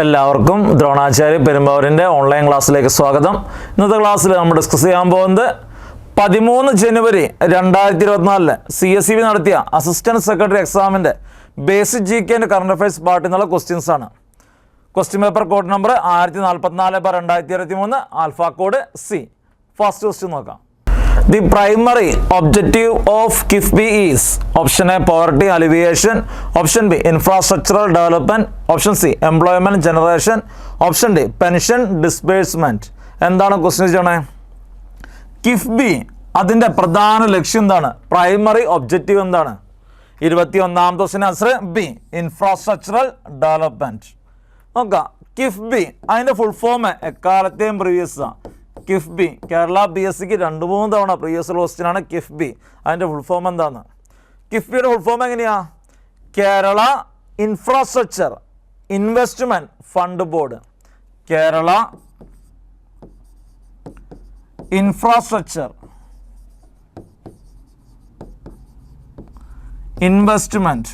എല്ലാവർക്കും ദ്രോണാചാര്യ പെരുമ്പാവൂരിന്റെ ഓൺലൈൻ ക്ലാസ്സിലേക്ക് സ്വാഗതം. ഇന്നത്തെ ക്ലാസ്സിൽ നമ്മൾ ഡിസ്കസ് ചെയ്യാൻ പോകുന്നത് പതിമൂന്ന് ജനുവരി രണ്ടായിരത്തി ഇരുപത്തിനാലിൽ സി എസ് സി ബി നടത്തിയ അസിസ്റ്റന്റ് സെക്രട്ടറി എക്സാമിന്റെ basic G K current affairs പാർട്ടിൽ നിന്നുള്ള ക്വസ്റ്റ്യൻസ് ആണ്. ക്വസ്റ്റ്യൻ പേപ്പർ കോഡ് നമ്പർ ആയിരത്തി നാൽപ്പത്തിനാല് ബർ രണ്ടായിരത്തി ഇരുപത്തി മൂന്ന് alpha code C first question നോക്കാം. The primary objective of KIIFB is option A poverty alleviation option B infrastructural development option C employment generation option D pension disbursement എന്താണ് question ചെയ്യണേ കിഫ്ബി അതിന്റെ പ്രധാന ലക്ഷ്യം എന്താണ്? പ്രൈമറി ഒബ്ജക്റ്റീവ് എന്താണ്? ഇരുപത്തി ഒന്നാമത്തെ question answer B infrastructural development നോക്കാം കിഫ്ബി അതിന്റെ ഫുൾ ഫോം എക്കാലത്തെയും previous KIIFB Kerala B S സിക്ക് രണ്ട് മൂന്ന് തവണ പ്രീവിയസ് ക്വസ്റ്റ്യൻ ആണ് കിഫ്ബി അതിന്റെ ഫുൾഫോം എന്താണ് കിഫ്ബിയുടെ ഫുൾഫോം എങ്ങനെയാ? Kerala infrastructure investment fund board Kerala infrastructure investment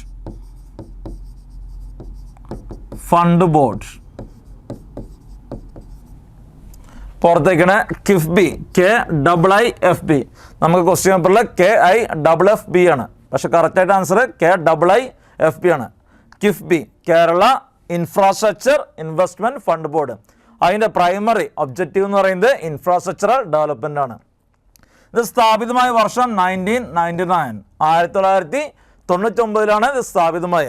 fund board പുറത്തേക്കാണ് KIIFB K double I F B നമുക്ക് ക്വസ്റ്റ്യൻ പേപ്പറിൽ K I double F B ആണ്. പക്ഷെ കറക്റ്റായിട്ട് answer K double I F B ആണ്. KIIFB Kerala infrastructure investment fund board അതിന്റെ primary objective എന്ന് പറയുന്നത് ഇൻഫ്രാസ്ട്രക്ചറൽ ഡെവലപ്മെന്റ് ആണ്. ഇത് സ്ഥാപിതമായ വർഷം നയന്റീൻ നയന്റി നയൻ ആയിരത്തി തൊള്ളായിരത്തി തൊണ്ണൂറ്റൊമ്പതിലാണ് ഇത് സ്ഥാപിതമായ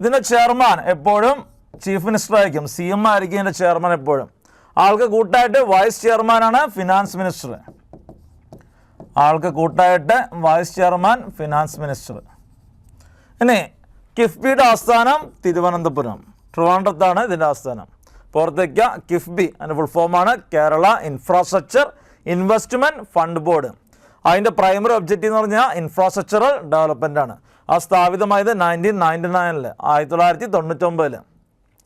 ഇതിന്റെ ചെയർമാൻ എപ്പോഴും ചീഫ് മിനിസ്റ്റർ ആയിരിക്കും. സി എം ആയിരിക്കും ഇതിന്റെ ചെയർമാൻ എപ്പോഴും. ആൾക്ക് കൂട്ടായിട്ട് വൈസ് ചെയർമാനാണ് ഫിനാൻസ് മിനിസ്റ്റർ. ആൾക്ക് കൂട്ടായിട്ട് വൈസ് ചെയർമാൻ ഫിനാൻസ് മിനിസ്റ്റർ. ഇനി കിഫ്ബിയുടെ ആസ്ഥാനം തിരുവനന്തപുരം. ട്രിവാൻഡ്രത്താണ് ഇതിന്റെ ആസ്ഥാനം. പുറത്തേക്ക് കിഫ്ബി അതിന്റെ ഫുൾ ഫോമാണ് Kerala infrastructure investment fund board അതിന്റെ പ്രൈമറി ഒബ്ജക്റ്റീവ് എന്ന് പറഞ്ഞാൽ ഇൻഫ്രാസ്ട്രക്ചറൽ ഡെവലപ്മെന്റ് ആണ്. ആ സ്ഥാപിതമായത് നയന്റീൻ നയന്റി നയനിൽ ആയിരത്തി തൊള്ളായിരത്തി തൊണ്ണൂറ്റൊമ്പതിൽ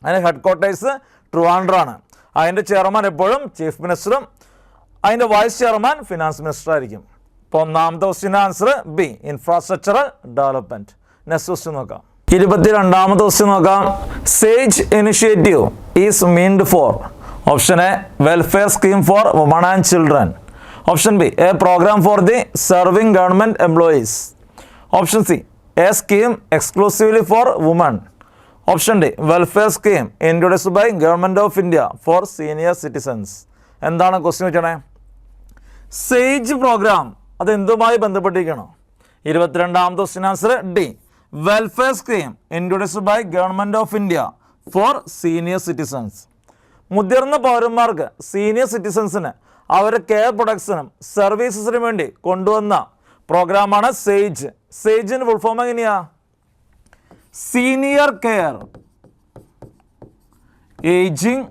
അതിന്റെ ഹെഡ് ക്വാർട്ടേഴ്സ് ട്രിവാൻഡ്രാണ്. അതിന്റെ ചെയർമാൻ എപ്പോഴും ചീഫ് മിനിസ്റ്ററും അതിന്റെ വൈസ് ചെയർമാൻ ഫിനാൻസ് മിനിസ്റ്റർ ആയിരിക്കും ഇപ്പോൾ ഒന്നാമത്തെ question answer B infrastructure development next question നോക്കാം. ഇരുപത്തിരണ്ടാമത്തെ ക്വസ്റ്റ്യൻ നോക്കാം. SAGE initiative is meant for option A welfare scheme for woman and children option B a program for the serving government employees option C a scheme exclusively for woman option D welfare scheme introduced by government of India for senior citizens എന്താണ് question വെച്ചണേ SAGE programme അത് എന്തുമായി ബന്ധപ്പെട്ടിരിക്കണം? ഇരുപത്തിരണ്ടാമത്തെ question answer D welfare scheme introduced by government of India for senior citizens മുതിർന്ന പൗരന്മാർക്ക് senior സിറ്റിസൺസിന് അവരുടെ care പ്രൊഡക്ട്സിനും സർവീസസിനും വേണ്ടി കൊണ്ടുവന്ന പ്രോഗ്രാമാണ് SAGE സേജിന് full form senior care aging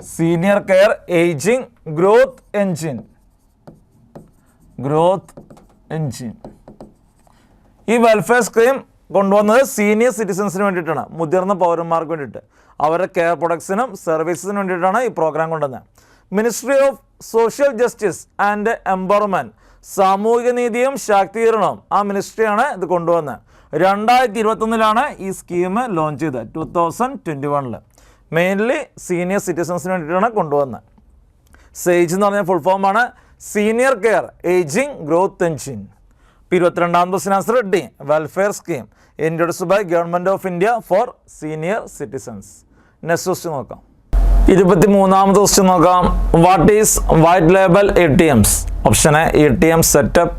senior care aging growth engine growth engine ഈ വെൽഫെയർ സ്കീം കൊണ്ടുവന്നത് സീനിയർ സിറ്റിസൻസിന് വേണ്ടിയിട്ടാണ്. മുതിർന്ന പൗരന്മാർക്ക് വേണ്ടിയിട്ട്. അവരുടെ കെയർ പ്രൊഡക്ട്സിനും സർവീസസിനും വേണ്ടിയിട്ടാണ് ഈ പ്രോഗ്രാം കൊണ്ടുവന്നത്. Ministry of social justice and empowerment സാമൂഹിക നീതിയും ശാക്തീകരണവും ആ മിനിസ്ട്രിയാണ് ഇത് കൊണ്ടുവന്നത്. രണ്ടായിരത്തി ഇരുപത്തൊന്നിലാണ് ഈ സ്കീം ലോഞ്ച് ചെയ്തത്. ടു തൗസൻഡ് ട്വന്റി വണ്ണിൽ മെയിൻലി സീനിയർ സിറ്റിസൺസിന് വേണ്ടിയിട്ടാണ് കൊണ്ടുവന്നത്. സേജ് എന്ന് പറഞ്ഞ ഫുൾ ഫോമാണ് senior care aging growth engine ഇപ്പം ഇരുപത്തിരണ്ടാം question answer D welfare scheme introduced by government of India for senior citizens next question നോക്കാം. ഇരുപത്തി മൂന്നാമത് ക്വസ്റ്റ്യൻ നോക്കാം. What is white label A T Ms option A T M setup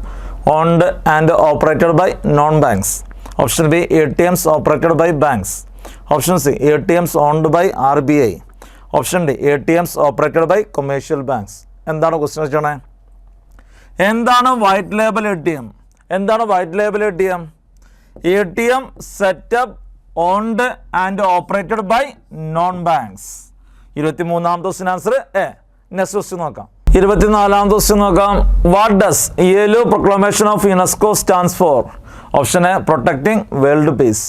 owned and operated by non banks option B A T Ms operated by banks option C A T Ms owned by R B I option D A T Ms operated by commercial banks എന്താണ് question വെച്ചോണേ? എന്താണ് white label A T M എന്താണ് white label A T M A T M setup owned and operated by non banks ഇരുപത്തി മൂന്നാമത്തെ question answer A next question നോക്കാം. ഇരുപത്തിനാലാമത്തെ question നോക്കാം. What does yellow proclamation of UNESCO stands for option A protecting world peace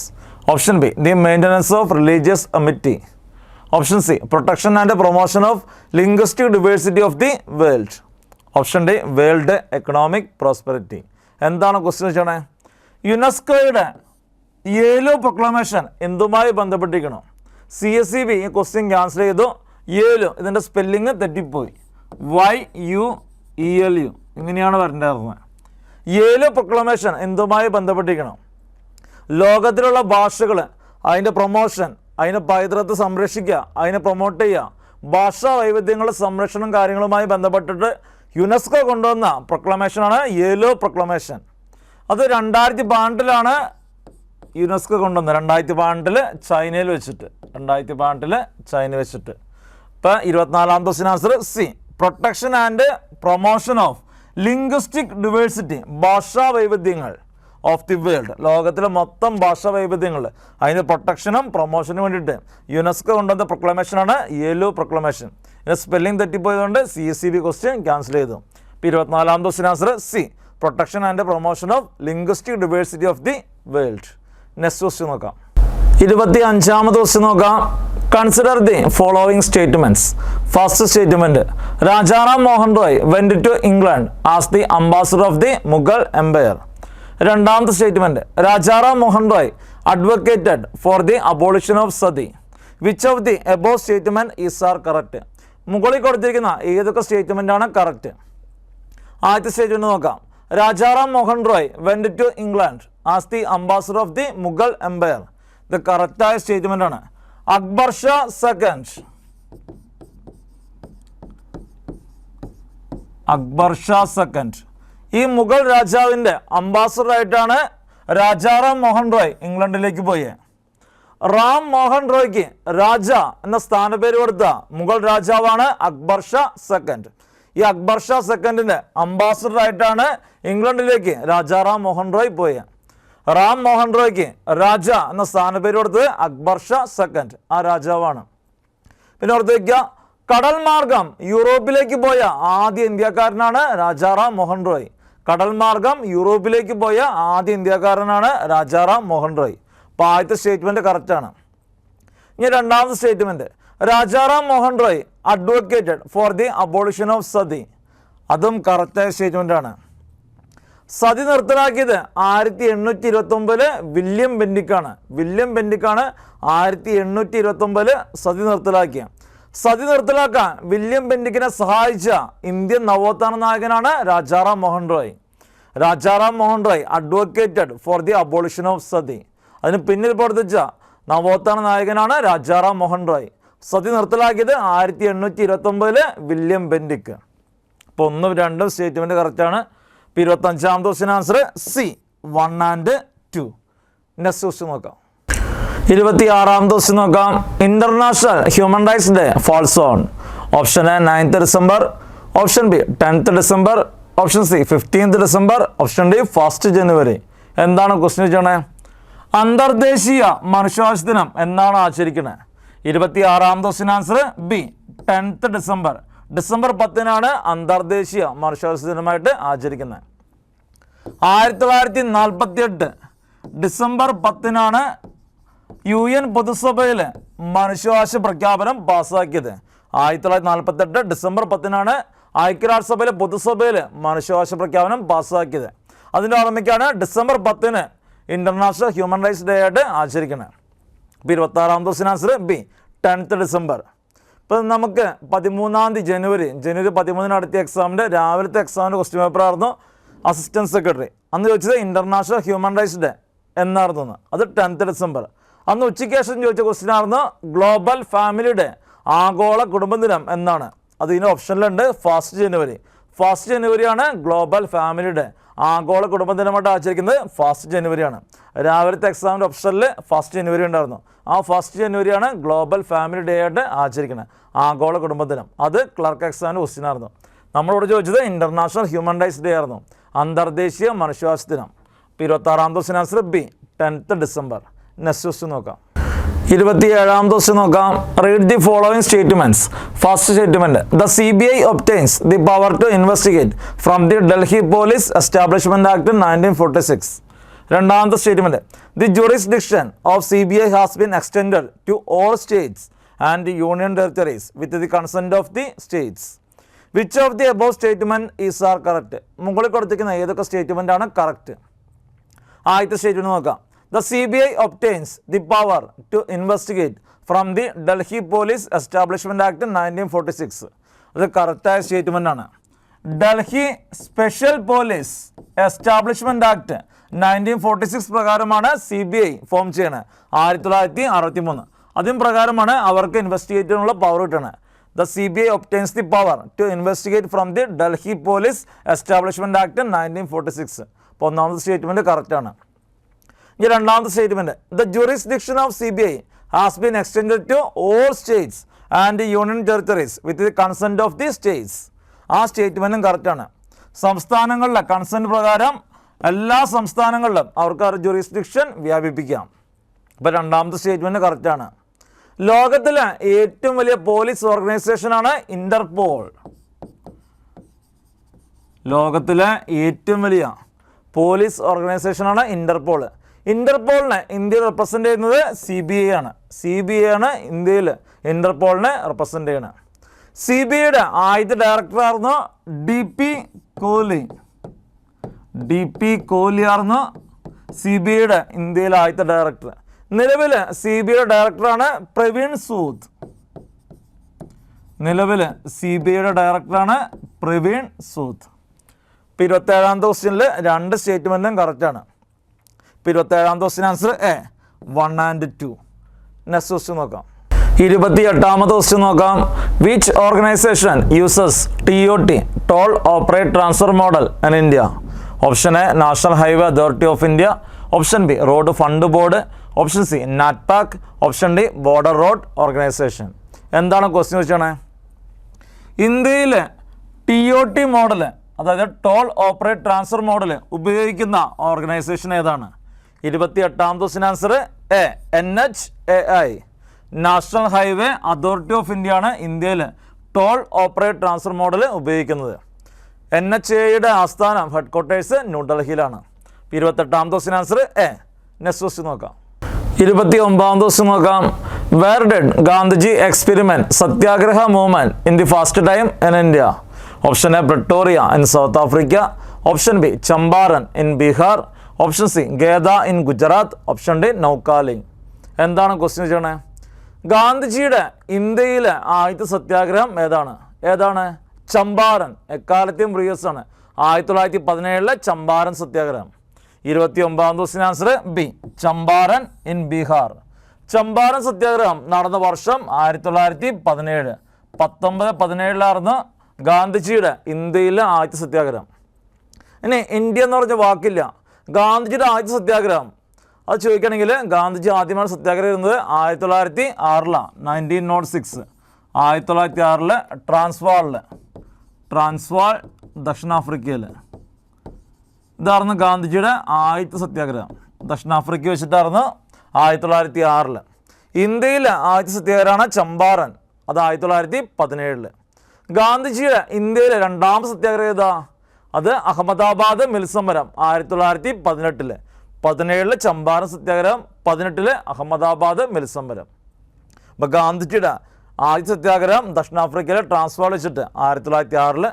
option B the maintenance of religious amity option C protection and promotion of linguistic diversity of the world option D world economic prosperity എന്താണ് question വെച്ചോണേ? യുനെസ്കോയുടെ ഏലോ proclamation എന്തുമായി ബന്ധപ്പെട്ടിരിക്കണം C S C B ഈ question cancel ചെയ്തു. ഏലോ ഇതിന്റെ spelling തെറ്റിപ്പോയി. Y U E L U ഇങ്ങനെയാണ് വരേണ്ടത്. ഏലു പ്രൊക്ലമേഷൻ എന്തുമായി ബന്ധപ്പെട്ടിരിക്കണം? ലോകത്തിലുള്ള ഭാഷകൾ അതിന്റെ പ്രൊമോഷൻ അതിന്റെ പൈതൃകത്തെ സംരക്ഷിക്കുക അതിനെ പ്രൊമോട്ട് ചെയ്യുക ഭാഷാ വൈവിധ്യങ്ങളുടെ സംരക്ഷണം കാര്യങ്ങളുമായി ബന്ധപ്പെട്ടിട്ട് യുനെസ്കോ കൊണ്ടുവന്ന പ്രൊക്ലമേഷനാണ് യേലോ പ്രൊക്ലമേഷൻ അത് രണ്ടായിരത്തി പന്ത്രണ്ടിലാണ് യുനെസ്കോ കൊണ്ടുവന്നത്. രണ്ടായിരത്തി പന്ത്രണ്ടിൽ ചൈനയിൽ വെച്ചിട്ട്. രണ്ടായിരത്തി പന്ത്രണ്ടിൽ ചൈന വെച്ചിട്ട്. ഇപ്പം ഇരുപത്തിനാലാം ദിവസം answer C protection and promotion of linguistic diversity ഭാഷാ വൈവിധ്യങ്ങൾ ഓഫ് ദി വേൾഡ് ലോകത്തിലെ മൊത്തം ഭാഷാ വൈവിധ്യങ്ങൾ. അതിന് പ്രൊട്ടക്ഷനും പ്രൊമോഷനും വേണ്ടിയിട്ട് യുനെസ്കോ കൊണ്ടുവന്ന പ്രൊക്ലമേഷനാണ് യേലോ പ്രൊക്ലമേഷൻ ഇതിന് spelling തെറ്റിപ്പോയതുകൊണ്ട് C S C B question cancel ചെയ്തു. ഇപ്പോൾ ഇരുപത്തിനാലാം ദിവസം answer C protection and promotion of linguistic diversity of the world next question നോക്കാം. ഇരുപത്തി അഞ്ചാമത് ക്വസ്റ്റ്യൻ നോക്കാം. Consider the following statements first statement Rajaram Mohan Roy went to England as the ambassador of the Mughal empire രണ്ടാമത്തെ statement Rajaram Mohan Roy advocated for the abolition of sati which of the above statement is are correct മുകളിൽ കൊടുത്തിരിക്കുന്ന ഏതൊക്കെ statement ആണ് correct ആദ്യത്തെ statement നോക്കാം. Rajaram Mohan Roy went to England as the ambassador of the Mughal empire ഇത് കറക്റ്റായ statement ആണ്. Akbar Shah second Akbar Shah second ഈ മുഗൾ രാജാവിന്റെ ആയിട്ടാണ് രാജാറാം മോഹൻ റോയ് ഇംഗ്ലണ്ടിലേക്ക് പോയത് റാം മോഹൻ റോയ്ക്ക് രാജ എന്ന സ്ഥാനപേര് കൊടുത്ത മുഗൾ രാജാവാണ് അക്ബർ ഷാ സെക്കൻഡ് ഈ അക്ബർ ഷാ സെക്കൻഡിന്റെ അംബാസഡർ ആയിട്ടാണ് ഇംഗ്ലണ്ടിലേക്ക് രാജാറാം മോഹൻ റോയ് പോയത് റാം മോഹൻ റോയ്ക്ക് രാജ എന്ന സ്ഥാനപ്പേര് കൊടുത്ത് അക്ബർ ഷാ സെക്കൻഡ്. ആ രാജാവാണ്. പിന്നെ ഓർത്ത് വയ്ക്കുക കടൽ മാർഗം യൂറോപ്പിലേക്ക് പോയ ആദ്യ ഇന്ത്യക്കാരനാണ് രാജാറാം മോഹൻ റോയ്. കടൽ മാർഗം യൂറോപ്പിലേക്ക് പോയ ആദ്യ ഇന്ത്യക്കാരനാണ് രാജാറാം മോഹൻ റോയ്. അപ്പോൾ ആദ്യത്തെ സ്റ്റേറ്റ്മെന്റ് കറക്റ്റാണ് ഇനി രണ്ടാമത്തെ statement Rajaram Mohan Roy advocated for the abolition of sati അതും കറക്റ്റായ സ്റ്റേറ്റ്മെന്റ് ആണ്. സതി നിർത്തലാക്കിയത് ആയിരത്തി എണ്ണൂറ്റി ഇരുപത്തി ഒമ്പതിൽ വില്യം ബെൻഡിക്കാണ് വില്യം ബെൻഡിക്കാണ് ആയിരത്തി എണ്ണൂറ്റി ഇരുപത്തി ഒമ്പതിൽ സതി നിർത്തലാക്കിയ. സതി നിർത്തലാക്കാൻ വില്യം ബെൻഡിക്കിനെ സഹായിച്ച ഇന്ത്യൻ നവോത്ഥാന നായകനാണ് Rajaram Mohan Roy. Rajaram Mohan Roy advocated for the abolition of sati. അതിന് പിന്നിൽ പ്രവർത്തിച്ച നവോത്ഥാന നായകനാണ് രാജാറാം മോഹൻ റോയ്. സതി നിർത്തലാക്കിയത് ആയിരത്തി എണ്ണൂറ്റി ഇരുപത്തി ഒമ്പതിൽ വില്യം ബെൻഡിക്ക് അപ്പോൾ ഒന്നും രണ്ടും സ്റ്റേറ്റ്മെന്റ് കറക്റ്റാണ് ഇപ്പോൾ ഇരുപത്തഞ്ചാമത്തെ question answer C one and two next question നോക്കാം. ഇരുപത്തി ദിവസം നോക്കാം. International human rights day falls on option A ninth December option B tenth December option C fifteenth December option D first January എന്താണ് question വെച്ചാണ് അന്തർദേശീയ മനുഷ്യാവകാശ ദിനം എന്നാണ് ആചരിക്കുന്നത് ഇരുപത്തി ആറാമത്തെ question answer B tenth December December പത്തിനാണ് അന്തർദേശീയ മനുഷ്യാവകാശ ദിനമായിട്ട് ആചരിക്കുന്നത്. ആയിരത്തി തൊള്ളായിരത്തി നാൽപ്പത്തി എട്ട് ഡിസംബർ പത്തിനാണ് യു എൻ പൊതുസഭയിൽ മനുഷ്യാവകാശ പ്രഖ്യാപനം പാസ്സാക്കിയത് ആയിരത്തി തൊള്ളായിരത്തി നാൽപ്പത്തെട്ട് ഡിസംബർ പത്തിനാണ് ഐക്യരാഷ്ട്രസഭയിലെ പൊതുസഭയിൽ മനുഷ്യാവകാശ പ്രഖ്യാപനം പാസ്സാക്കിയത് അതിന്റെ ഓർമ്മയ്ക്കാണ് ഡിസംബർ പത്തിന് ഇന്റർനാഷണൽ ഹ്യൂമൻ റൈറ്റ്സ് ഡേ ആയിട്ട് ആചരിക്കുന്നത്. ഇപ്പോൾ ഇരുപത്താറാം ദിവസം ആൻസർ ബി ടെൻത്ത് ഡിസംബർ. ഇപ്പം നമുക്ക് പതിമൂന്നാം തീയതി ജനുവരി ജനുവരി പതിമൂന്നിന് നടത്തിയ എക്സാമിന്റെ രാവിലത്തെ എക്സാമിന്റെ ക്വസ്റ്റ്യൻ പേപ്പർ ആയിരുന്നു അസിസ്റ്റന്റ് സെക്രട്ടറി അന്ന് ചോദിച്ചത് ഇന്റർനാഷണൽ ഹ്യൂമൻ റൈറ്റ്സ് ഡേ എന്നായിരുന്നു അന്ന്. അത് ടെൻത്ത് ഡിസംബർ അന്ന് ഉച്ചയ്ക്ക് ശേഷം ചോദിച്ച ക്വസ്റ്റ്യൻ ആയിരുന്നു ഗ്ലോബൽ ഫാമിലി ഡേ ആഗോള കുടുംബ ദിനം എന്നാണ്. അത് ഇതിന് ഓപ്ഷനിലുണ്ട് ഫസ്റ്റ് ജനുവരി ഫസ്റ്റ് ജനുവരിയാണ് ഗ്ലോബൽ ഫാമിലി ഡേ ആഗോള കുടുംബദിനമായിട്ട് ആചരിക്കുന്നത് ഫസ്റ്റ് ജനുവരിയാണ്. രാവിലത്തെ എക്സാമിന്റെ ഓപ്ഷനിൽ ഫസ്റ്റ് ജനുവരി ഉണ്ടായിരുന്നു. ആ ഫസ്റ്റ് ജനുവരിയാണ് ഗ്ലോബൽ ഫാമിലി ഡേ ആയിട്ട് ആചരിക്കുന്നത്. ആഗോള കുടുംബദിനം. അത് ക്ലർക്ക് എക്സാമിന്റെ ക്വസ്റ്റ്യൻ ആയിരുന്നു. നമ്മളോട് ചോദിച്ചത് ഇന്റർനാഷണൽ ഹ്യൂമൻ റൈറ്റ്സ് ഡേ ആയിരുന്നു. അന്തർദേശീയ മനുഷ്യാവകാശ ദിനം. ഇപ്പോൾ ഇരുപത്താറാം ദിവസം answer B tenth December. Next question നോക്കാം. ഇരുപത്തിയേഴാം ദിവസം നോക്കാം. Read the following statements first statement the C B I obtains the power to investigate from the Delhi police establishment act nineteen forty six രണ്ടാമത്തെ statement the jurisdiction of C B I has been extended to all states and union territories with the consent of the states which of the above statement is are correct മുകളിൽ കൊടുത്തിരിക്കുന്ന ഏതൊക്കെ statement ആണ് correct ആദ്യത്തെ statement നോക്കാം. The C B I obtains the power to investigate from the Delhi police establishment act nineteen forty six അത് കറക്റ്റായ statement ആണ്. Delhi special police establishment act nineteen forty six പ്രകാരമാണ് സി ബി ഐ ഫോം ചെയ്യണത് ആയിരത്തി തൊള്ളായിരത്തി അറുപത്തി മൂന്ന് അതിന് പ്രകാരമാണ് അവർക്ക് ഇൻവെസ്റ്റിഗേറ്റ് ചെയ്യാനുള്ള പവർ കിട്ടണത് the C B I obtains the power to investigate from the Delhi police establishment act nineteen forty six അപ്പോൾ ഒന്നാമത്തെ സ്റ്റേറ്റ്മെന്റ് കറക്റ്റാണ്. ഇനി രണ്ടാമത്തെ statement the jurisdiction of C B I has been extend to all states and union territories with the consent of the states ആ സ്റ്റേറ്റ്മെന്റും കറക്റ്റാണ് സംസ്ഥാനങ്ങളിലെ consent പ്രകാരം എല്ലാ സംസ്ഥാനങ്ങളിലും അവർക്ക് ജുറിസ്ഡിക്ഷൻ വ്യാപിപ്പിക്കാം. അപ്പോൾ രണ്ടാമത്തെ സ്റ്റേറ്റ്മെന്റ് കറക്റ്റാണ് ലോകത്തിലെ ഏറ്റവും വലിയ പോലീസ് ഓർഗനൈസേഷനാണ് ഇന്റർപോൾ ലോകത്തിലെ ഏറ്റവും വലിയ പോലീസ് ഓർഗനൈസേഷനാണ് ഇന്റർപോൾ ഇന്റർപോളിനെ ഇന്ത്യയിൽ റെപ്രസെന്റ് ചെയ്യുന്നത് സി ബി ഐ ആണ്. സി ബി ഐ ആണ് ഇന്ത്യയിൽ ഇന്റർപോളിനെ റെപ്രസെന്റ് ചെയ്യുന്നത്. സി ബി ഐയുടെ ആദ്യത്തെ ഡയറക്ടറായിരുന്നു D P Kohli D P Kohli ആയിരുന്നു സി ബി ഐയുടെ ഇന്ത്യയിലെ ആദ്യത്തെ ഡയറക്ടർ നിലവിൽ സി ബി ഐയുടെ ഡയറക്ടറാണ് പ്രവീൺ സൂദ്. നിലവിൽ സി ബി ഐയുടെ ഡയറക്ടറാണ് പ്രവീൺ സൂദ്. ഇപ്പോൾ ഇരുപത്തേഴാമത്തെ ക്വസ്റ്റ്യനിൽ രണ്ട് സ്റ്റേറ്റ്മെന്റും കറക്റ്റാണ് ഇപ്പോൾ ദിവസത്തിന് answer A one and two next question നോക്കാം. ഇരുപത്തി എട്ടാമത്തെ ക്വസ്റ്റ്യൻ നോക്കാം. Which organization uses T O T toll operate transfer model in India option A national highway authority of India option B road fund board option C NATPAC option D border road organization എന്താണ് question വെച്ചാണ് ഇന്ത്യയിൽ T O T model അതായത് toll operate transfer model ഉപയോഗിക്കുന്ന organisation ഏതാണ്? ഇരുപത്തി എട്ടാമത്തെ question answer A N H A I national highway authority of India ആണ് ഇന്ത്യയിൽ ടോൾ ഓപ്പറേറ്റ് ട്രാൻസ്ഫർ മോഡൽ ഉപയോഗിക്കുന്നത്. എൻ എച്ച് എയുടെ ആസ്ഥാനം ഹെഡ് ക്വാർട്ടേഴ്സ് ന്യൂഡൽഹിയിലാണ് ഇരുപത്തെട്ടാമത്തെ ദിവസം ആൻസർ എ നെക്സ്റ്റ് ക്വസ്റ്റ്യൻ നോക്കാം. ഇരുപത്തി ഒമ്പതാം ദിവസം നോക്കാം. Where did Gandhiji experiment Satyagraha movement in the first time in India option A Pretoria in South Africa option B Champaran in Bihar option C Kheda in Gujarat option D Noakhali എന്താണ് question ചെയ്യണേ? ഗാന്ധിജിയുടെ ഇന്ത്യയിലെ ആദ്യത്തെ സത്യാഗ്രഹം ഏതാണ്? ഏതാണ്? ചമ്പാരൻ. എക്കാലത്തെയും പ്രിയസ് ആണ്. ആയിരത്തി തൊള്ളായിരത്തി പതിനേഴിലെ ചമ്പാരൻ സത്യാഗ്രഹം. ഇരുപത്തി ഒമ്പതാം ദിവസത്തിന് answer B Champaran in Bihar Champaran സത്യാഗ്രഹം നടന്ന വർഷം ആയിരത്തി തൊള്ളായിരത്തി പതിനേഴ് പത്തൊമ്പത് പതിനേഴിലായിരുന്നു ഗാന്ധിജിയുടെ ഇന്ത്യയിലെ ആദ്യത്തെ സത്യാഗ്രഹം. ഇനി ഇന്ത്യ എന്ന് പറഞ്ഞ വാക്കില്ല. ഗാന്ധിജിയുടെ ആദ്യത്തെ സത്യാഗ്രഹം. അത് ചോദിക്കുകയാണെങ്കിൽ ഗാന്ധിജി ആദ്യമായി സത്യാഗ്രഹം ഇരുന്നത് ആയിരത്തി തൊള്ളായിരത്തി ആറിലാണ് നയന്റീൻ നോട്ട് സിക്സ് ആയിരത്തി തൊള്ളായിരത്തി ആറിൽ ട്രാൻസ്വാളിൽ ട്രാൻസ്വാൾ ദക്ഷിണാഫ്രിക്കയിൽ ഇതായിരുന്നു ഗാന്ധിജിയുടെ ആദ്യത്തെ സത്യാഗ്രഹം. ദക്ഷിണാഫ്രിക്ക വെച്ചിട്ടായിരുന്നു ആയിരത്തി തൊള്ളായിരത്തി ആറിൽ ഇന്ത്യയിലെ ആദ്യത്തെ സത്യാഗ്രഹമാണ് ചമ്പാരൻ. അത് ആയിരത്തി തൊള്ളായിരത്തി പതിനേഴിൽ ഗാന്ധിജിയുടെ ഇന്ത്യയിലെ രണ്ടാമത്തെ സത്യാഗ്രഹം ഏതാ? അത് അഹമ്മദാബാദ് മിൽ ആയിരത്തി തൊള്ളായിരത്തി പതിനെട്ടിൽ. പതിനേഴിൽ ചമ്പാരൻ സത്യാഗ്രഹം പതിനെട്ടിൽ അഹമ്മദാബാദ് മിൽ സമരം ഗാന്ധിജിയുടെ ആദ്യ സത്യാഗ്രഹം ദക്ഷിണാഫ്രിക്കയിലെ ട്രാൻസ്ഫർ വെച്ചിട്ട് ആയിരത്തി തൊള്ളായിരത്തി ആറിൽ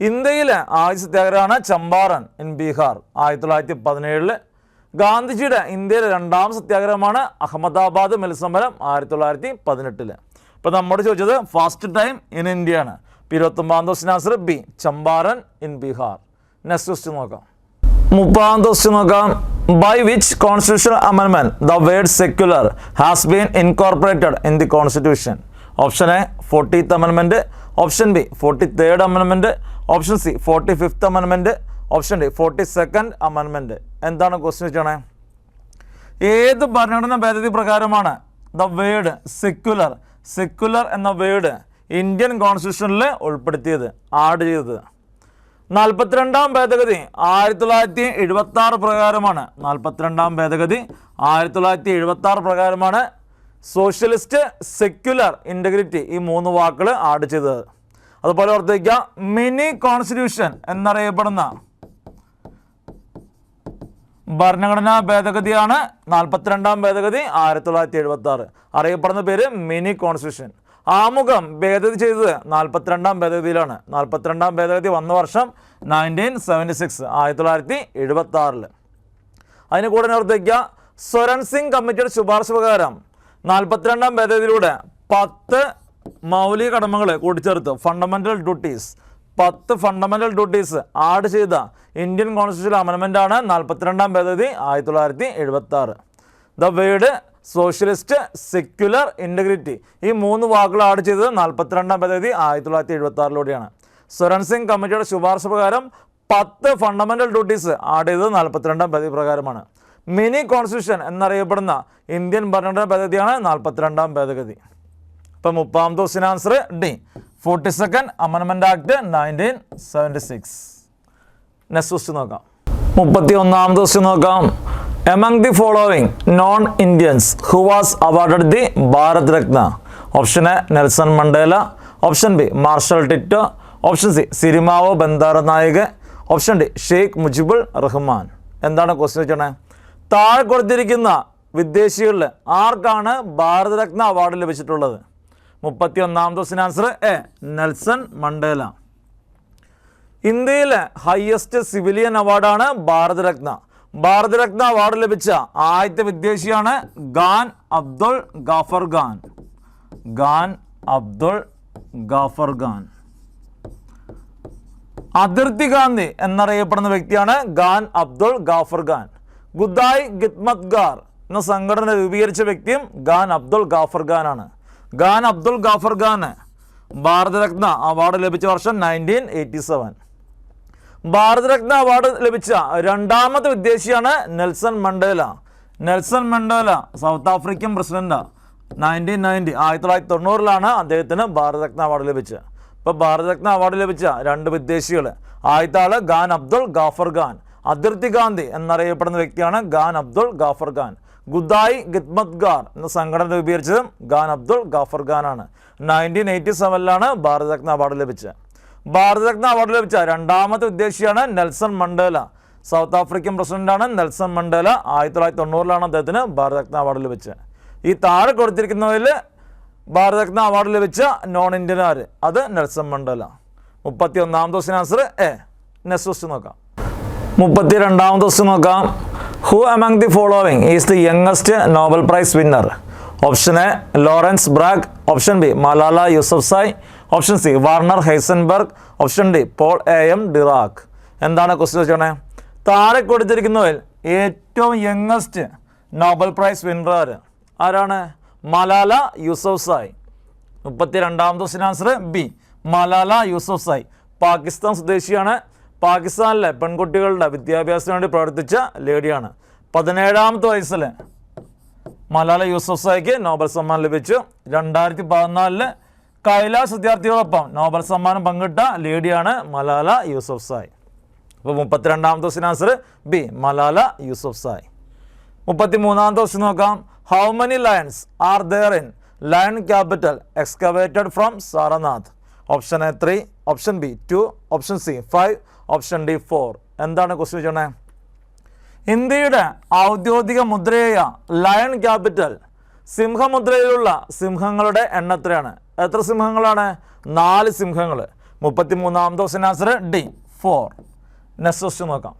ഇന്ത്യയിലെ ആദ്യ സത്യാഗ്രഹമാണ് ചമ്പാരൻ ഇൻ ബീഹാർ ആയിരത്തി തൊള്ളായിരത്തി പതിനേഴിൽ ഗാന്ധിജിയുടെ ഇന്ത്യയിലെ രണ്ടാം സത്യാഗ്രഹമാണ് അഹമ്മദാബാദ് മിൽ ആയിരത്തി തൊള്ളായിരത്തി പതിനെട്ടിൽ ഇപ്പോൾ നമ്മോട് ചോദിച്ചത് ഫസ്റ്റ് ടൈം ഇൻ ഇന്ത്യയാണ് ഇരുപത്തൊമ്പതാം ദിവസം answer B Champaran in Bihar next question നോക്കാം. മുപ്പതാം ദിവസം നോക്കാം by which constitution അമെൻമെന്റ് the word secular has been incorporated in the constitution option A fortieth അമെൻമെന്റ് option B forty third അമെൻമെന്റ് option C forty fifth അമെൻമെന്റ് option D forty second അമെൻമെന്റ് എന്താണ് question വെച്ചാണ്? ഏത് ഭരണഘടന ഭേദഗതി പ്രകാരമാണ് ദ വേർഡ് സെക്യുലർ സെക്യുലർ എന്ന word Indian കോൺസ്റ്റിറ്റ്യൂഷനിൽ ഉൾപ്പെടുത്തിയത് add ചെയ്തത്. നാൽപ്പത്തിരണ്ടാം ഭേദഗതി ആയിരത്തി തൊള്ളായിരത്തി എഴുപത്തി ആറ് പ്രകാരമാണ്. നാൽപ്പത്തിരണ്ടാം ഭേദഗതി ആയിരത്തി തൊള്ളായിരത്തി എഴുപത്തി ആറ് പ്രകാരമാണ് സോഷ്യലിസ്റ്റ് സെക്യുലർ ഇന്റഗ്രിറ്റി ഈ മൂന്ന് വാക്കുകൾ ആഡ് ചെയ്തത്. അതുപോലെ ഓർത്തേക്കുക മിനി കോൺസ്റ്റിറ്റ്യൂഷൻ എന്നറിയപ്പെടുന്ന ഭരണഘടനാ ഭേദഗതിയാണ് നാൽപ്പത്തിരണ്ടാം ഭേദഗതി ആയിരത്തി തൊള്ളായിരത്തി എഴുപത്തി ആറ് അറിയപ്പെടുന്ന പേര് മിനി കോൺസ്റ്റിറ്റ്യൂഷൻ ആമുഖം ഭേദഗതി ചെയ്തത് നാൽപ്പത്തിരണ്ടാം ഭേദഗതിയിലാണ്. നാൽപ്പത്തിരണ്ടാം ഭേദഗതി വന്ന വർഷം നയന്റീൻ സെവന്റി സിക്സ് ആയിരത്തി തൊള്ളായിരത്തി എഴുപത്തി ആറിൽ അതിന് കൂടെ ഓർത്തേക്കുക സ്വരൺ സിംഗ് കമ്മിറ്റിയുടെ ശുപാർശ പ്രകാരം നാൽപ്പത്തിരണ്ടാം ഭേദഗതിയിലൂടെ പത്ത് മൗലിക കടമകൾ കൂട്ടിച്ചേർത്ത്. ഫണ്ടമെന്റൽ ഡ്യൂട്ടീസ് പത്ത് ഫണ്ടമെന്റൽ ഡ്യൂട്ടീസ് ആഡ് ചെയ്ത ഇന്ത്യൻ കോൺസ്റ്റിറ്റ്യൂഷൻ അമെൻമെന്റ് ആണ് നാൽപ്പത്തിരണ്ടാം ഭേദഗതി ആയിരത്തി തൊള്ളായിരത്തി എഴുപത്തി ആറ് the word socialist secular integrity ഈ മൂന്ന് വാക്കുകൾ ആഡ് ചെയ്തത് നാൽപ്പത്തിരണ്ടാം പദ്ധതി ആയിരത്തി തൊള്ളായിരത്തി എഴുപത്തി ആറിലൂടെയാണ് സ്വരൺ സിംഗ് കമ്മിറ്റിയുടെ ശുപാർശ പ്രകാരം പത്ത് ഫണ്ടമെന്റൽ ഡ്യൂട്ടീസ് ആഡ് ചെയ്തത് നാൽപ്പത്തിരണ്ടാം പദ്ധതി പ്രകാരമാണ്. മിനി കോൺസ്റ്റിറ്റ്യൂഷൻ എന്നറിയപ്പെടുന്ന ഇന്ത്യൻ ഭരണഘടനാ പദ്ധതിയാണ് നാൽപ്പത്തിരണ്ടാം ഭേദഗതി. ഇപ്പം മുപ്പാമത്തെ question answer D forty second അമൻമെന്റ് act nineteen seventy six next question നോക്കാം. മുപ്പത്തി ഒന്നാം ക്വസ്റ്റ്യൻ നോക്കാം. Among the following non Indians who was awarded the Bharat Ratna option A Nelson Mandela option B Marshal Tito option C Sirimavo Bandaranaike option D Sheikh Mujibur Rahman എന്താണ് question വെച്ചേ താഴെ കൊടുത്തിരിക്കുന്ന വിദേശികളിൽ ആർക്കാണ് Bharat Ratna award ലഭിച്ചിട്ടുള്ളത്? മുപ്പത്തി ഒന്നാമത്തെ ദിവസം ആൻസർ എ നെൽസൺ മണ്ടേല ഇന്ത്യയിലെ ഹയസ്റ്റ് സിവിലിയൻ അവാർഡാണ് ഭാരതരത്ന ഭാരതരത്ന അവാർഡ് ലഭിച്ച ആദ്യത്തെ വിദേശിയാണ് ഖാൻ അബ്ദുൾ ഗാഫർ ഖാൻ. ഖാൻ അബ്ദുൾ ഗാഫർ ഖാൻ. അതിർത്തി ഗാന്ധി എന്നറിയപ്പെടുന്ന വ്യക്തിയാണ് ഖാൻ അബ്ദുൾ ഗാഫർ ഖാൻ. ഗുദായ് ഗിത്മത് ഗാർ എന്ന സംഘടന രൂപീകരിച്ച വ്യക്തിയും ഖാൻ അബ്ദുൾ ഗാഫർ ഖാൻ ആണ് ഖാൻ അബ്ദുൾ ഗാഫർ ഖാന് ഭാരതരത്ന അവാർഡ് ലഭിച്ച വർഷം nineteen eighty seven Bharat Ratna award ലഭിച്ച രണ്ടാമത്തെ വിദേശിയാണ് Nelson Mandela. Nelson Mandela South African president. Nineteen ninety ആയിരത്തി തൊള്ളായിരത്തി തൊണ്ണൂറിലാണ് അദ്ദേഹത്തിന് ഭാരതരത്ന അവാർഡ് ലഭിച്ചത്. ഇപ്പോൾ ഭാരതരത്ന അവാർഡ് ലഭിച്ച രണ്ട് വിദേശികൾ ആദ്യത്തെ ആൾ ഖാൻ അബ്ദുൾ ഗാഫർ ഖാൻ. അതിർത്തി ഗാന്ധി എന്നറിയപ്പെടുന്ന വ്യക്തിയാണ് ഖാൻ അബ്ദുൾ ഗാഫർ ഖാൻ. ഗുദായ് ഗിത്മത് ഖാർ എന്ന സംഘടന രൂപീകരിച്ചതും ഖാൻ അബ്ദുൾ ഗാഫർ ഖാൻ ആണ് നയന്റീൻ എയ്റ്റി സെവനിലാണ് ഭാരതരത്ന അവാർഡ് ലഭിച്ചത്. ഭാരതരത്ന അവാർഡ് ലഭിച്ച രണ്ടാമത്തെ വിദേശിയാണ് നെൽസൺ മണ്ടേല. സൗത്ത് ആഫ്രിക്കൻ പ്രസിഡന്റാണ് നെൽസൺ മണ്ടേല. ആയിരത്തി തൊള്ളായിരത്തി തൊണ്ണൂറിലാണ് അദ്ദേഹത്തിന് ഭാരതരത്ന അവാർഡ് ലഭിച്ചത്. ഈ താഴെ കൊടുത്തിരിക്കുന്നതിൽ ഭാരതരത്ന അവാർഡ് ലഭിച്ച നോൺ ഇന്ത്യനാർ അത് നെൽസൺ മണ്ടേല. മുപ്പത്തി ഒന്നാമത്തെ question answer A next question നോക്കാം. മുപ്പത്തി രണ്ടാമത്തെ ക്വസ്റ്റ്യൻ നോക്കാം. Who among the following is the youngest Nobel prize winner option A Lawrence Bragg option B Malala Zai option C Werner Heisenberg. Option D Paul A M Dirac. എന്താണ് question വെച്ചോണേ താഴെ കൊടുത്തിരിക്കുന്നതിൽ ഏറ്റവും youngest Nobel prize winner ആരാണ്? Malala Yousafzai മുപ്പത്തി രണ്ടാമത്തെ question answer B Malala Yousafzai Pakistan സ്വദേശിയാണ്. പാകിസ്ഥാനിലെ പെൺകുട്ടികളുടെ വിദ്യാഭ്യാസത്തിന് വേണ്ടി പ്രവർത്തിച്ച ലേഡിയാണ്. പതിനേഴാമത്തെ വയസ്സിൽ മലാല യൂസഫ് സായിക്ക് നോബൽ സമ്മാനം ലഭിച്ചു. രണ്ടായിരത്തി പതിനാലിൽ കൈലാസ് വിദ്യാർത്ഥികളൊപ്പം നോബൽ സമ്മാനം പങ്കിട്ട ലേഡിയാണ് മലാല യൂസഫ് സായ്. അപ്പോൾ മുപ്പത്തിരണ്ടാമത്തെ question answer B Malala Yousafzai. മുപ്പത്തി മൂന്നാമത്തെ ക്വസ്റ്റ്യൻ നോക്കാം. How many lions are there in lion capital excavated from Sarnath option A three option B two option C five option D four എന്താണ് question ചോദിച്ചോണേ? ഇന്ത്യയുടെ ഔദ്യോഗിക മുദ്രയായ lion capital സിംഹമുദ്രയിലുള്ള സിംഹങ്ങളുടെ എണ്ണത്രയാണ് എത്ര സിംഹങ്ങളാണ്? നാല് സിംഹങ്ങൾ മുപ്പത്തി ദിവസം answer D four next question നോക്കാം.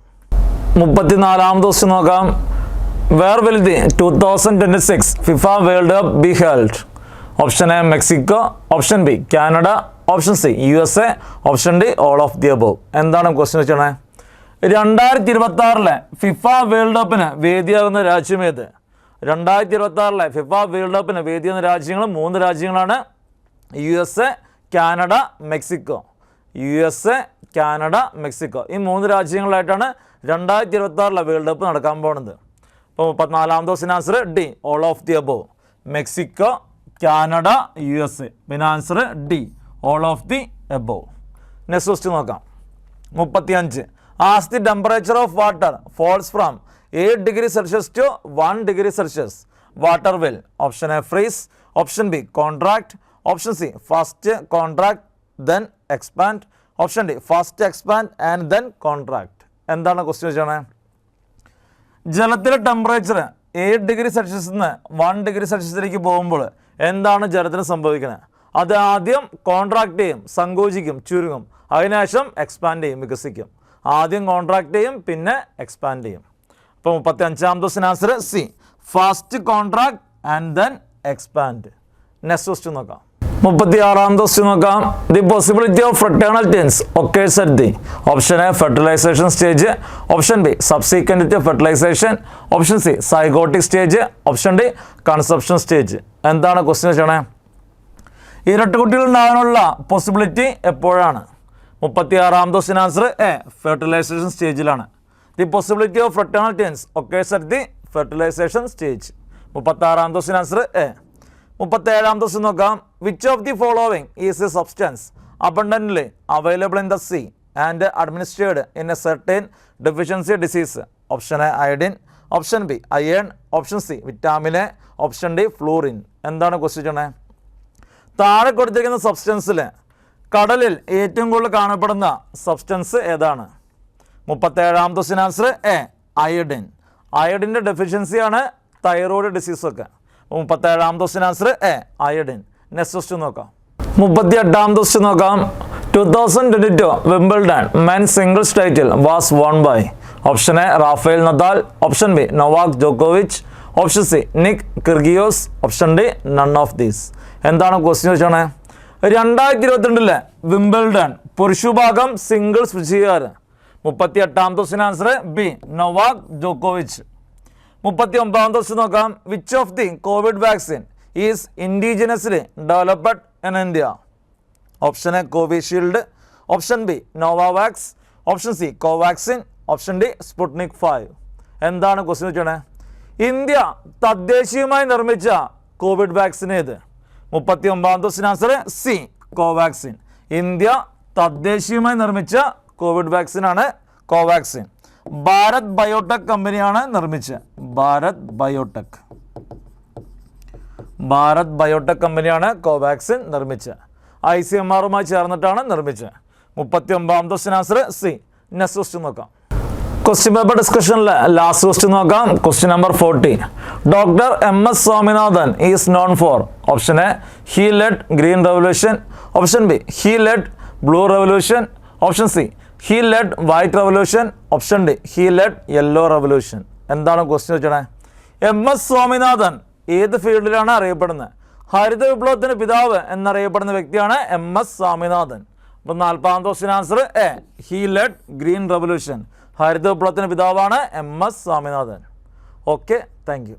മുപ്പത്തിനാലാമത്തെ ക്വസ്റ്റ്യൻ നോക്കാം. Where will the two thousand twenty six FIFA World Cup be held option A Mexico option B Canada option C U S A option D all of the above എന്താണ് question വെച്ചാണേ രണ്ടായിരത്തി ഇരുപത്തി ആറിലെ FIFA world കപ്പിന് വേദിയാകുന്ന രാജ്യം ഏത്? രണ്ടായിരത്തി ഇരുപത്തി ആറിലെ ഫിഫ വേൾഡ് കപ്പിന് വേദിയാകുന്ന രാജ്യങ്ങൾ മൂന്ന് രാജ്യങ്ങളാണ് U S A Canada Mexico. U S A Canada Mexico. ഈ മൂന്ന് രാജ്യങ്ങളായിട്ടാണ് രണ്ടായിരത്തി ഇരുപത്തി ആറിലെ വേൾഡ് കപ്പ് നടക്കാൻ പോകുന്നത് അപ്പോൾ മുപ്പത്തിനാലാമത്തെ question answer D all of the above Mexico Canada U S. A പിന്നെ answer D all of the above next question നോക്കാം. മുപ്പത്തിയഞ്ച്. As the temperature of water falls from eight degree Celsius to one degree Celsius water will option A freeze option B contract option C first contract then expand option D first expand and then contract എന്താണ് question വെച്ചാണ് ജലത്തിലെ temperature ഏഴ് degree സെൽഷ്യസിൽ നിന്ന് one degree സെൽഷ്യസിലേക്ക് പോകുമ്പോൾ എന്താണ് ജലത്തിന് സംഭവിക്കുന്നത്? അത് ആദ്യം കോൺട്രാക്ട് ചെയ്യും സങ്കോചിക്കും ചുരുങ്ങും. അതിനുശേഷം എക്സ്പാൻഡ് ചെയ്യും വികസിക്കും. ആദ്യം കോൺട്രാക്ട് ചെയ്യും പിന്നെ എക്സ്പാൻഡ് ചെയ്യും. അപ്പോൾ മുപ്പത്തി അഞ്ചാമത്തെ ദിവസം answer C first contract and then expand next question നോക്കാം. മുപ്പത്തി ആറാം ക്വസ്റ്റ്യൻ നോക്കാം. The possibility of fraternal twins occur at the option A fertilization stage option B subsequent to fertilization option C zygotic stage option D conception stage എന്താണ് question വെച്ചണേ ഇരട്ട കുട്ടികൾ ഉണ്ടാകാനുള്ള possibility എപ്പോഴാണ്? മുപ്പത്തി ആറാം ക്വസ്റ്റ്യൻ ആൻസർ എ ഫെർട്ടിലൈസേഷൻ സ്റ്റേജിലാണ് the possibility of fraternal twins occur at the fertilization stage മുപ്പത്തി ആറാം ആൻസർ എ മുപ്പത്തേഴാം ദിവസം നോക്കാം. Which of the following is a substance abundantly available in the sea and administered in a certain deficiency disease option A iodine option B iron option C vitamin A option D fluorine എന്താണ് question താഴെ കൊടുത്തിരിക്കുന്ന സബ്സ്റ്റൻസിൽ കടലിൽ ഏറ്റവും കൂടുതൽ കാണപ്പെടുന്ന substance ഏതാണ്? മുപ്പത്തേഴാം ദിവസം ആൻസർ എ അയഡിൻ അയഡിന്റെ ഡെഫിഷ്യൻസിയാണ് തൈറോയ്ഡ് ഡിസീസൊക്കെ മുപ്പത്തേഴാം question answer A iodine. Next question നോക്കാം. മുപ്പത്തി എട്ടാം ക്വസ്റ്റ്യൻ നോക്കാം. Two thousand twenty two Wimbledon men singles title was won by option A Rafael Nadal option B Novak ജോക്കോവിച്ച് option C Nick Kyrgios option D none of these എന്താണ് question ചോദിച്ചാണ്? രണ്ടായിരത്തി ഇരുപത്തിരണ്ടിലെ Wimbledon പുരുഷുഭാഗം സിംഗിൾസ് വിജയകാരൻ മുപ്പത്തി എട്ടാം ക്വസ്റ്റ്യൻ ആൻസർ ബി നൊവാക് ജോക്കോവിച്ച് മുപ്പത്തി ഒമ്പതാം ദിവസം നോക്കാം. Which of the covid vaccine is indigenously developed in India option A Covishield option B Novavax option C Covaxin option D Sputnik five എന്താണ് ക്വസ്റ്റ്യൻ വെച്ചോണേ ഇന്ത്യ തദ്ദേശീയമായി നിർമ്മിച്ച കോവിഡ് വാക്സിൻ ഏത്? മുപ്പത്തി ഒമ്പതാം question answer C Covaxin India തദ്ദേശീയമായി നിർമ്മിച്ച Covid വാക്സിനാണ് കോവാക്സിൻ ഭാരത് ബയോടെക് കമ്പനിയാണ് നിർമ്മിച്ചത്. ഭാരത് ബയോടെക്. ഭാരത് ബയോടെക് കമ്പനിയാണ് കോവാക്സിൻ നിർമ്മിച്ചത്. ഐ സി എം ആറുമായി ചേർന്നിട്ടാണ് നിർമ്മിച്ചത്. മുപ്പത്തി ഒമ്പതാം ക്വസ്റ്റ്യൻ ആൻസർ സി ക്വസ്റ്റ്യൻ നോക്കാം. ക്വസ്റ്റ്യൻ പേപ്പർ ഡിസ്കഷനിൽ ലാസ്റ്റ് ക്വസ്റ്റ്യൻ നോക്കാം. Question number forty doctor M S Swaminathan is known for option A he led green revolution option B he led blue revolution option C he led white revolution option D he led yellow revolution എന്താണ് question വെച്ചണേ M S Swaminathan ഏത് ഫീൽഡിലാണ് അറിയപ്പെടുന്നത്? ഹരിത വിപ്ലവത്തിന്റെ പിതാവ് എന്നറിയപ്പെടുന്ന വ്യക്തിയാണ് M S Swaminathan. അപ്പം നാൽപ്പതാം question answer A he led green revolution ഹരിത വിപ്ലവത്തിന്റെ പിതാവാണ് M S Swaminathan. Okay thank you